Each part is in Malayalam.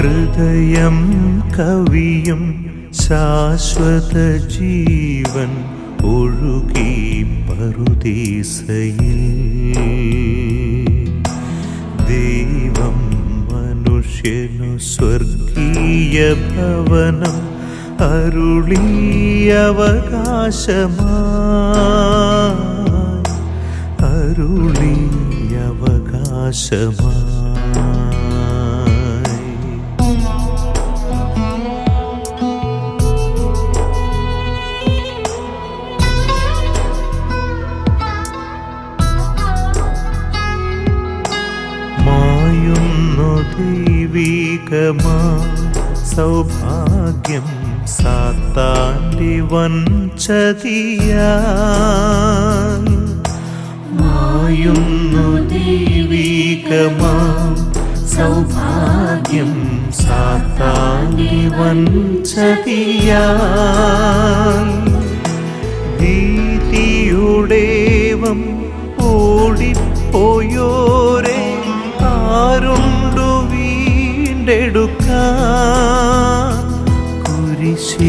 ഹൃദയം കവിയും ശാശ്വത ജീവൻ ഒഴുകി പറുദീസയിൽ. ദൈവം മനുഷ്യനു സ്വർഗീയ ഭവനം അരുളി അവകാശമായി. ദൈവികമാ സൗഭാഗ്യം സാത്താന്റെ വഞ്ചതിയാ മായുന്നു ദൈവികമാ. സൗഭാഗ്യം സാത്താന്റെ വഞ്ചതിയാ വീണ്ടെടുക്കാൻ കുരിശേറ്റുമ്പോഴും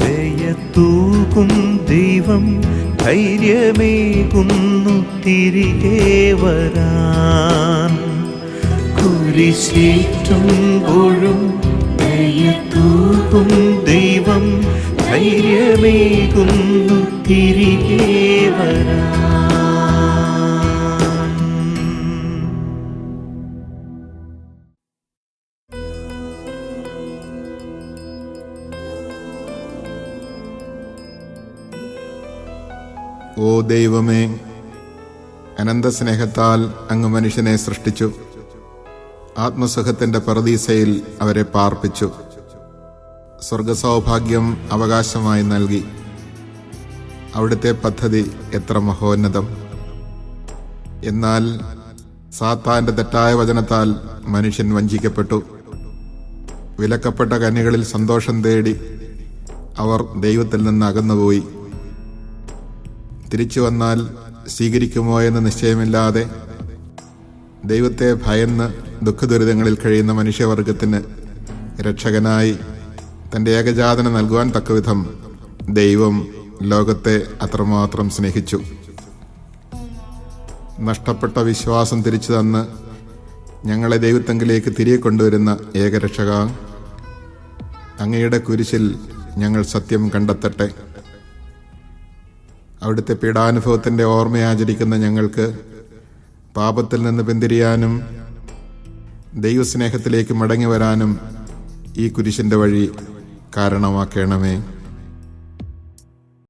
ദയത്തൂകും ദൈവം ധൈര്യമേകുന്നു തിരികെ വരാൻ. കുരിശേറ്റുമ്പോഴും ദയത്തൂകും ദൈവം ധൈര്യമേകുന്നു തിരികെ വരാൻ. ഓ ദൈവമേ അനന്ത സ്നേഹത്താൽ അങ്ങ് മനുഷ്യനെ സൃഷ്ടിച്ചു. ആത്മസുഖത്തിന്റെ പറദീസയിൽ അവരെ പാർപ്പിച്ചു. സ്വർഗസൗഭാഗ്യം അവകാശമായി നൽകി. അവിടുത്തെ പദ്ധതി എത്ര മഹോന്നതം. എന്നാൽ സാത്താന്റെ തെറ്റായ വചനത്താൽ മനുഷ്യൻ വഞ്ചിക്കപ്പെട്ടു. വിലക്കപ്പെട്ട കനികളിൽ സന്തോഷം തേടി അവർ ദൈവത്തിൽ നിന്ന് അകന്നുപോയി. തിരിച്ചു വന്നാൽ സ്വീകരിക്കുമോ എന്ന് നിശ്ചയമില്ലാതെ ദൈവത്തെ ഭയന്ന് ദുഃഖദുരിതങ്ങളിൽ കഴിയുന്ന മനുഷ്യവർഗത്തിന് രക്ഷകനായി തന്റെ ഏകജാതന നൽകുവാൻ തക്കവിധം ദൈവം ലോകത്തെ അത്രമാത്രം സ്നേഹിച്ചു. നഷ്ടപ്പെട്ട വിശ്വാസം തിരിച്ചു തന്ന് ഞങ്ങളെ ദൈവത്തെങ്കിലേക്ക് തിരികെ കൊണ്ടുവരുന്ന ഏകരക്ഷക അങ്ങയുടെ കുരിശിൽ ഞങ്ങൾ സത്യം കണ്ടെത്തട്ടെ. അവിടുത്തെ പീഡാനുഭവത്തിന്റെ ഓർമ്മയാചരിക്കുന്ന ഞങ്ങൾക്ക് പാപത്തിൽ നിന്ന് പിന്തിരിയാനും ദൈവസ്നേഹത്തിലേക്ക് മടങ്ങി വരാനും ഈ കുരിശിന്റെ വഴി കാരണമാക്കണമേ.